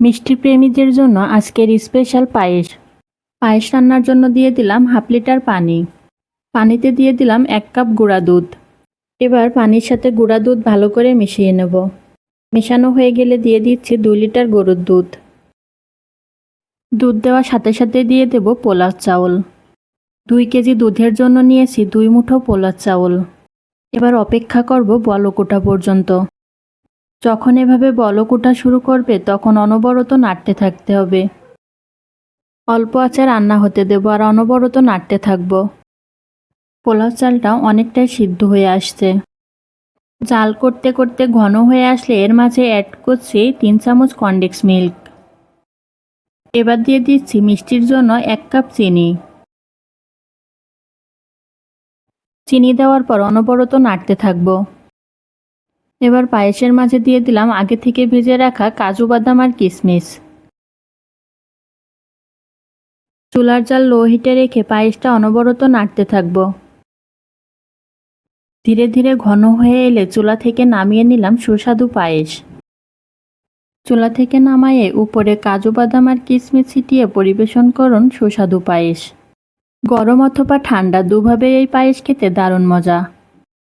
মিষ্টি প্রেমীদের জন্য আজকের স্পেশাল পায়েস। পায়েস রান্নার জন্য দিয়ে দিলাম হাফ লিটার পানি। পানিতে দিয়ে দিলাম এক কাপ গুঁড়া দুধ। এবার পানির সাথে গুঁড়া দুধ ভালো করে মিশিয়ে নেব। মেশানো হয়ে গেলে দিয়ে দিচ্ছি দুই লিটার গরুর দুধ। দুধ দেওয়ার সাথে সাথে দিয়ে দেব পোলাও চাউল। দুই কেজি দুধের জন্য নিয়েছি দুই মুঠো পোলাও চাউল। এবার অপেক্ষা করব বলকোটা পর্যন্ত। যখন এভাবে বলকোটা শুরু করবে, তখন অনবরত নাড়তে থাকতে হবে। অল্প আঁচে রান্না হতে দেব আর অনবরত নাড়তে থাকব। পোলাও চালটা অনেকটাই সিদ্ধ হয়ে আসছে। জাল করতে করতে ঘন হয়ে আসলে এর মাঝে অ্যাড করছি তিন চামচ কনডেক্স মিল্ক এবার দিয়ে দিচ্ছি মিষ্টির জন্য এক কাপ চিনি। চিনি দেওয়ার পর অনবরত নাড়তে থাকব। এবার পায়েসের মাঝে দিয়ে দিলাম আগে থেকে ভেজে রাখা কাজু বাদাম আর কিশমিশ। চুলার জাল লো হিটে রেখে পায়েসটা অনবরত নাড়তে থাকব। ধীরে ধীরে ঘন হয়ে এলে চুলা থেকে নামিয়ে নিলাম সুস্বাদু পায়েস। চুলা থেকে নামায়ে উপরে কাজু বাদাম আর কিশমিশ ছিটিয়ে পরিবেশন করুন সুস্বাদু পায়েস। গরম অথবা ঠান্ডা দুভাবে এই পায়েস খেতে দারুণ মজা।